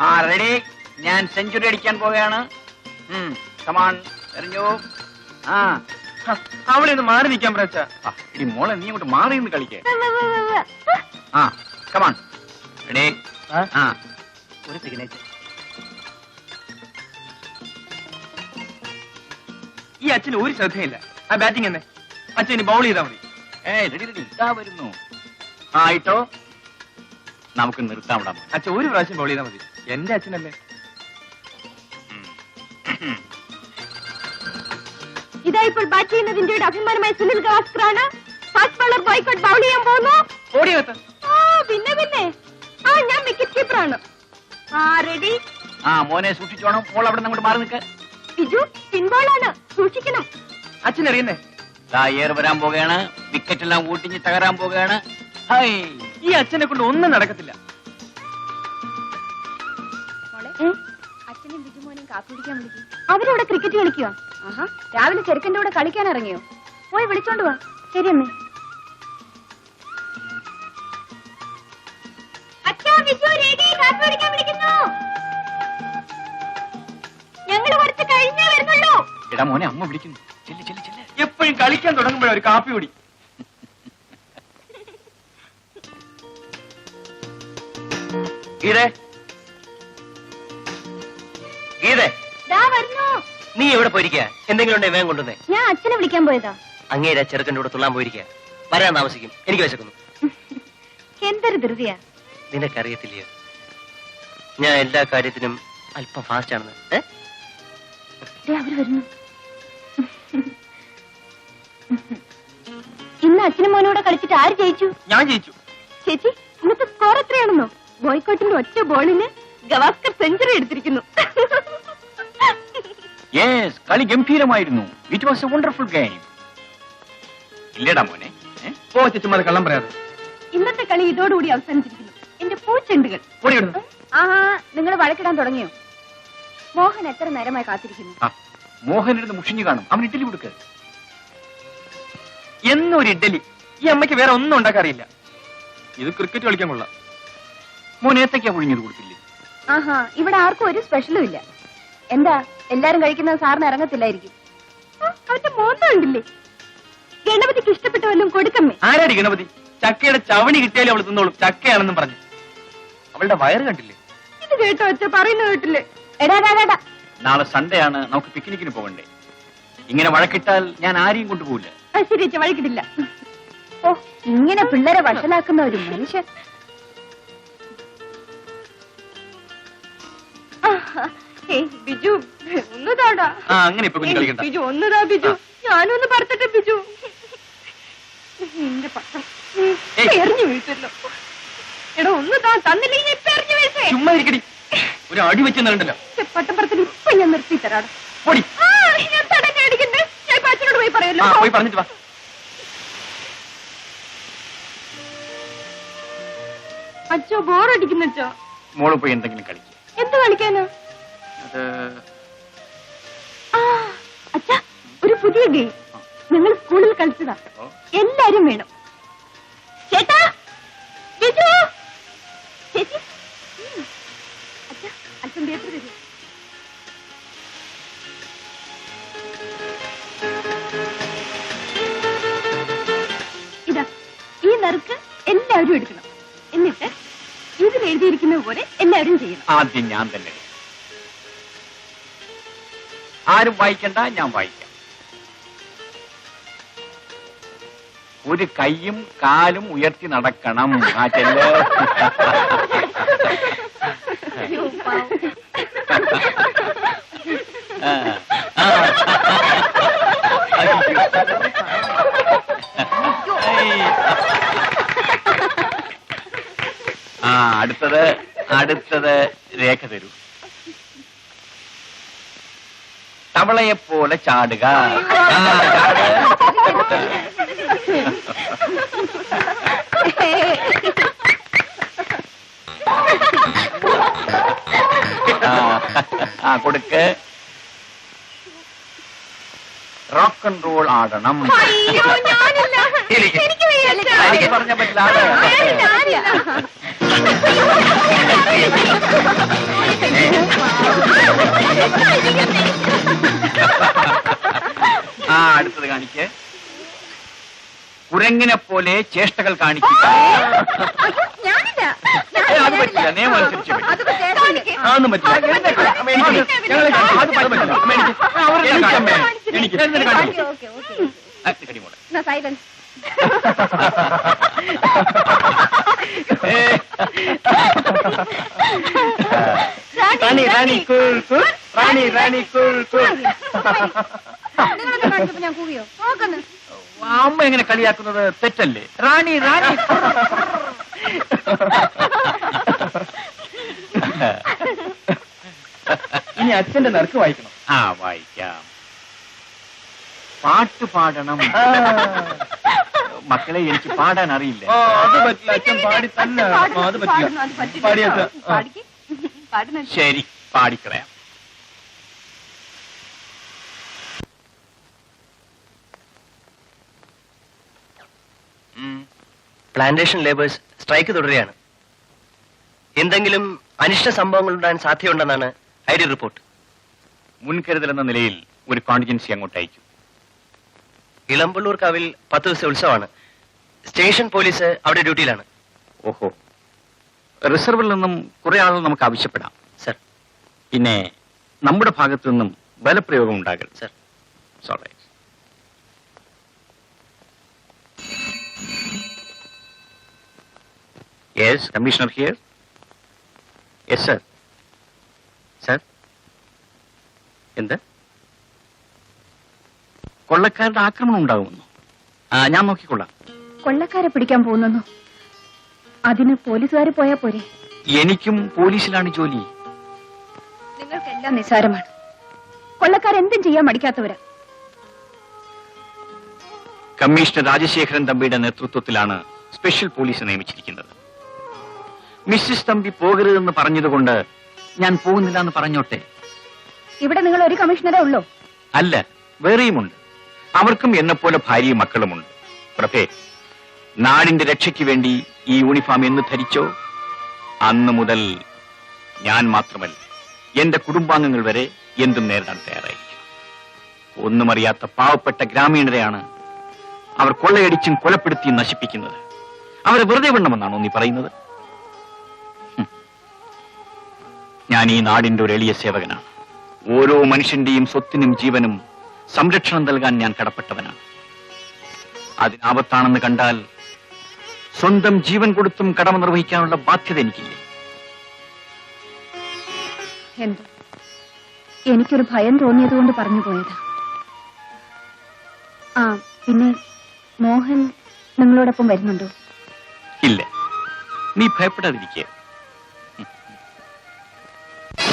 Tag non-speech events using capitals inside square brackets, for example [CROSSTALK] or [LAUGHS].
ആ റെഡി ഞാൻ സെഞ്ചുറി അടിക്കാൻ പോവുകയാണ്. കമാൺ എറിഞ്ഞു. ആ. അവളെ ഒന്ന് മാറി നിൽക്കാൻ ആ, എടി മോളെ നീ അങ്ങോട്ട് മാറി നിന്ന് കളിക്കേ. ആ കമാൺ റെഡി ആ. ഒരു സിഗ്നേച്ചർ ഈ അച്ഛന് ഒരു ശ്രദ്ധയില്ല. ആ ബാറ്റിംഗ് എന്നെ. അച്ഛൻ ബൗൾ ചെയ്താൽ മതി. ഏയ് റെഡി റെഡി ഇതാ വരുന്നു. ആ ഇട്ടോ. നമുക്ക് നിർത്താം വിടാം അച്ഛൻ ഒരു പ്രാവശ്യം ബൗൾ ചെയ്താൽ മതി. എന്റെ അച്ഛനല്ലേ? ഇതാ ഇപ്പോൾ ബാറ്റ് ചെയ്യുന്നത് ഇന്ത്യയുടെ അഭിമാനമായ സുനിൽ ഗവാസ്കറാണ്. ഫാസ്റ്റ് ബോളർ ബോയ്ക്കോട്ട് ബൗൾ ചെയ്യാൻ പോകുന്നു. ഓടിയകത്ത്. ആ പിന്നെ പിന്നെ. ആ ഞാൻ വിക്കറ്റ് കീപ്പറാണ്. ആ റെഡി ആ മോനെ സൂക്ഷിച്ചോണം. മോൾ അവിടെ അങ്ങോട്ട് മാറി നിൽക്ക്. ബിജു പിൻബോളാണ് സൂക്ഷിക്കണം. അച്ഛൻ അറിയുന്നേ ദാ ഏർ വരാൻ പോവുകയാണ്. വിക്കറ്റ് എല്ലാം ഊട്ടിഞ്ഞ് തകരാൻ പോവുകയാണ്. ഈ അച്ഛനെ കൊണ്ട് ഒന്നും നടക്കത്തില്ല. അച്ഛനും ബിജുമോനും കാപ്പി കുടിക്കാൻ വിളിക്കും. അവരവിടെ ക്രിക്കറ്റ് കളിക്കുക ആഹാ രാവിലെ ചെറുക്കന്റെ കൂടെ കളിക്കാൻ ഇറങ്ങിയോ? പോയി വിളിച്ചോണ്ട് വാ. ശരി അമ്മേ. എടാ മോനെ വിളിക്കുന്നു. ചെല്ല് ചെല്ല് ചെല്ല്. എപ്പോഴും കളിക്കാൻ തുടങ്ങുമ്പോഴേ ഒരു കാപ്പി കുടി. ഗീതേ നീ എവിടെ പോയിരിക്കുക എന്തെങ്കിലും ഉണ്ടെ വേഗം കൊണ്ടുവന്നേ. ഞാൻ അച്ഛനെ വിളിക്കാൻ പോയതാ. അങ്ങേര ചെറുക്കന്റെ കൂടെ തുള്ളാൻ പോയിരിക്കുക വരാൻ താമസിക്കും. എനിക്ക് വിശക്കുന്നു. എന്തൊരു ധൃതിയാ. നിനക്കറിയത്തില്ലയോ? ഞാൻ എല്ലാ കാര്യത്തിനും അല്പം ഫാസ്റ്റ് ആണെന്ന്. അവർ വരുന്നു. ഇന്ന് അച്ഛനും മോനോടെ കളിച്ചിട്ട് ആര് ജയിച്ചു? ഞാൻ ജയിച്ചു. ചേച്ചി ഇന്നത്തെ സ്കോർ എത്രയാണെന്നോ? ബോയ്ക്കോട്ടിന്റെ ഒറ്റ ബോളിന് ഗവാസ്കർ സെഞ്ചുറി എടുത്തിരിക്കുന്നു. യെസ് കളി ഗംഭീരമായിരുന്നു. It was a wonderful game ഇല്ലടാ മോനെ? ഓ ചുമ്മാ കള്ളം പറയാതെ. ഇന്നത്തെ കളി ഇതോടുകൂടി അവസാനിച്ചിരിക്കുന്നു. എന്റെ പൂച്ചെണ്ടുകൾ. ആഹാ നിങ്ങൾ വഴക്കിടാൻ തുടങ്ങിയോ? മോഹൻ എത്ര നേരമായി കാത്തിരിക്കുന്നു? ആ മോഹൻ ഇരുന്ന് മുഷിഞ്ഞു കാണും. അവൻ ഇഡ്ഡലി കൊടുക്ക. എന്നൊരു ഇഡ്ഡലി? ഈ അമ്മയ്ക്ക് വേറെ ഒന്നും ഉണ്ടാക്കാറിയില്ല. ഇത് ക്രിക്കറ്റ് കളിക്കാൻ കൊള്ളാം. മോൻ ഏത്തയ്ക്ക പുഴുങ്ങിയത് കൊടുത്തില്ലേ? ആഹാ ഇവിടെ ആർക്കും ഒരു സ്പെഷ്യലും ഇല്ല. എന്താ? എല്ലാരും കഴിക്കുന്നത് സാറിന് ഇറങ്ങത്തില്ലായിരിക്കും. അവന്റെ മോന്ത ഉണ്ടില്ലേ? ഗണപതിക്ക് ഇഷ്ടപ്പെട്ട വല്ലതും കൊടുക്കമ്മേ. ആരാടി ഗണപതി? ചക്കയുടെ ചവണി കിട്ടിയാലും അവൾ തിന്നോളും. ചക്കയാണെന്നും പറഞ്ഞു. അവളുടെ വയറ് കണ്ടില്ലേ? ഇത് കേട്ടോ അച്ഛ പറയുന്ന കേട്ടില്ലേ? എടാ. നാളെ സൺഡേ ആണ് നമുക്ക് പിക്നിക്കിന് പോകണ്ടേ. ഇങ്ങനെ വഴക്കിട്ടാൽ ഞാൻ ആരെയും കൊണ്ടുപോകില്ല ശരി അച്ഛ വഴക്കിട്ടില്ല ഓ ഇങ്ങനെ പിള്ളേരെ വഷളാക്കുന്ന ഒരു മനുഷ്യൻ. ബിജു ഒന്നതാടാ ആ അങ്ങനെ ഇപ്പൊ കളിക്കണ്ട. ബിജു ഒന്നതാ ബിജു. ഞാനൊന്ന് പറത്തട്ടെ ബിജു. നിന്റെ പട്ടം. എറിഞ്ഞു വീഴ്ത്തല്ലോ എടാ ഒന്ന് താ തന്നില്ലെങ്കിൽ ഇപ്പൊ എറിഞ്ഞു വീഴ്ത്തേ ചുമ്മാ ഇരിക്കടി. ഒരു അടി വെച്ച് നിരണ്ടല്ലോ പട്ടം പറത്തിൽ ഇപ്പൊ ഞാൻ നിർത്തി തരാടാ. ആ, ഞാൻ തടഞ്ഞ അടിക്കണ്ടേ? ഞാൻ ഇപ്പൊ അച്ഛനോട് പോയി പറയല്ലോ പോയി പറഞ്ഞിട്ട് വാ. അച്ഛോ ബോറടിക്കുന്നോ മോൾ പോയി എന്തെങ്കിലും കളിക്കും. എന്ത് കളിക്കാനോ? അത് അച്ഛാ ഒരു പുതിയ ഗെയിം. ഞങ്ങൾ സ്കൂളിൽ കളിച്ചതാ. എല്ലാരും വേണം. ചേട്ടാ ചേച്ചി. ഉം. അച്ഛാ അച്ഛൻ പേപ്പർ തരൂ ഇതാ ഈ നറുക്ക് എല്ലാവരും എടുക്കണം. എന്നിട്ട് ഇതിൽ എഴുതിയിരിക്കുന്ന പോലെ എല്ലാവരും ചെയ്യണം. ആദ്യം ഞാൻ തന്നെ ആരും വായിക്കണ്ട ഞാൻ വായിക്കാം. ഒരു കൈയും കാലും ഉയർത്തി നടക്കണം. ആ ചെല്ല്. ആ, അടുത്തത് അടുത്തത് രേഖ തരൂ. തവളയെ പോലെ ചാടുക. ആ കൊടുക്ക്. റോക്ക് ആൻഡ് റോൾ ആടണം. എനിക്ക്. പറഞ്ഞ പറ്റില്ല ആടാ. [LAUGHS] ആ അടുത്തത് കാണിക്കേ. കുരങ്ങിനെ പോലെ ചേഷ്ടകൾ കാണിക്കുക അത് പറ്റില്ല. [LAUGHS] Rani Rani cool cool. Rani Rani cool cool. എങ്ങനെ കളിയാക്കുന്നത്? തെറ്റല്ലേ? റാണി റാണി. ഇനി അച്ഛന്റെ നറുക്ക് വായിക്കണം. ആ വായിക്കാം. പാട്ട് പാടണം. മക്കളെ എനിക്ക് പാടാൻ അറിയില്ല. അത് പറ്റില്ല. അച്ഛൻ പാടി തന്നെ അത് പറ്റില്ല. പാടിയത് ശരി പാടിക്കളയാം. പ്ലാന്റേഷൻ ലേബേഴ്സ് സ്ട്രൈക്ക് തുടരുകയാണ്. എന്തെങ്കിലും അനിഷ്ട സംഭവങ്ങൾ ഉണ്ടാകാൻ സാധ്യതയുണ്ടെന്നാണ് ഐ ഡി റിപ്പോർട്ട്. മുൻകരുതൽ എന്ന നിലയിൽ ഒരു കോണ്ടിജൻസി അങ്ങോട്ട് അയക്കും ഇളമ്പള്ളൂർ കാവിൽ പത്ത് ദിവസത്തെ ഉത്സവമാണ്. സ്റ്റേഷൻ പോലീസ് അവിടെ ഡ്യൂട്ടിയിലാണ്. ഓഹോ. റിസർവിൽ നിന്നും കുറെ ആളുകൾ നമുക്ക് ആവശ്യപ്പെടാം. സർ. പിന്നെ നമ്മുടെ ഭാഗത്തു നിന്നും ബലപ്രയോഗം ഉണ്ടാകരുത്. Sir. Sorry yes commissioner here yes sir sir എന്ത്? കൊള്ളക്കാരുടെ ആക്രമണം ഉണ്ടാകുമെന്നോ ഞാൻ നോക്കിക്കൊള്ളാം. കൊള്ളക്കാരെ പിടിക്കാൻ പോകുന്നു അതിന് പോലീസുകാർ പോയാ പോരെ? എനിക്കും പോലീസിലാണ് ജോലി. നിങ്ങൾക്കെല്ലാം നിസ്സാരമാണ്. കൊള്ളക്കാരെന്തും ചെയ്യാൻ മടിക്കാത്തവരാ. കമ്മീഷണർ രാജശേഖരൻ തമ്പിയുടെ നേതൃത്വത്തിലാണ് സ്പെഷ്യൽ പോലീസ് നിയമിച്ചിരിക്കുന്നത്. മിസ്സിസ് തമ്പി പോകരുതെന്ന് പറഞ്ഞതുകൊണ്ട് ഞാൻ പോകുന്നില്ല എന്ന് പറഞ്ഞോട്ടെ? ഇവിടെ നിങ്ങൾ ഒരു കമ്മീഷണറേ ഉള്ളൂ. അല്ല വേറെയുമുണ്ട്. അവർക്കും എന്നെപ്പോലെ ഭാര്യയും മക്കളുമുണ്ട്. പ്രഭേ നാടിന്റെ രക്ഷയ്ക്ക് വേണ്ടി ഈ യൂണിഫോം എന്ന് ധരിച്ചോ? അന്ന് മുതൽ ഞാൻ മാത്രമല്ല എന്റെ കുടുംബാംഗങ്ങൾ വരെ എന്തും നേരിടാൻ തയ്യാറായിരിക്കും ഒന്നും അറിയാത്ത പാവപ്പെട്ട ഗ്രാമീണരെയാണ് അവർ കൊള്ളയടിച്ചും കൊലപ്പെടുത്തിയും നശിപ്പിക്കുന്നത്. അവരെ വെറുതെ വിടണമെന്നാണോ നീ പറയുന്നത്? ഞാൻ ഈ നാടിന്റെ ഒരു എളിയ സേവകനാണ്. ഓരോ മനുഷ്യന്റെയും സ്വത്തിനും ജീവനും സംരക്ഷണം നൽകാൻ ഞാൻ കടപ്പെട്ടവനാണ്. അതിനാപത്താണെന്ന് കണ്ടാൽ സ്വന്തം ജീവൻ കൊടുത്തും കടമ നിർവഹിക്കാനുള്ള ബാധ്യത എനിക്കില്ലേ? എന്തോ? എനിക്കൊരു ഭയം തോന്നിയത് കൊണ്ട് പറഞ്ഞു പോയതാ. ആ പിന്നെ മോഹൻ നിങ്ങളോടൊപ്പം വരുന്നുണ്ടോ? ഇല്ല. നീ ഭയപ്പെടാതിരിക്കുക.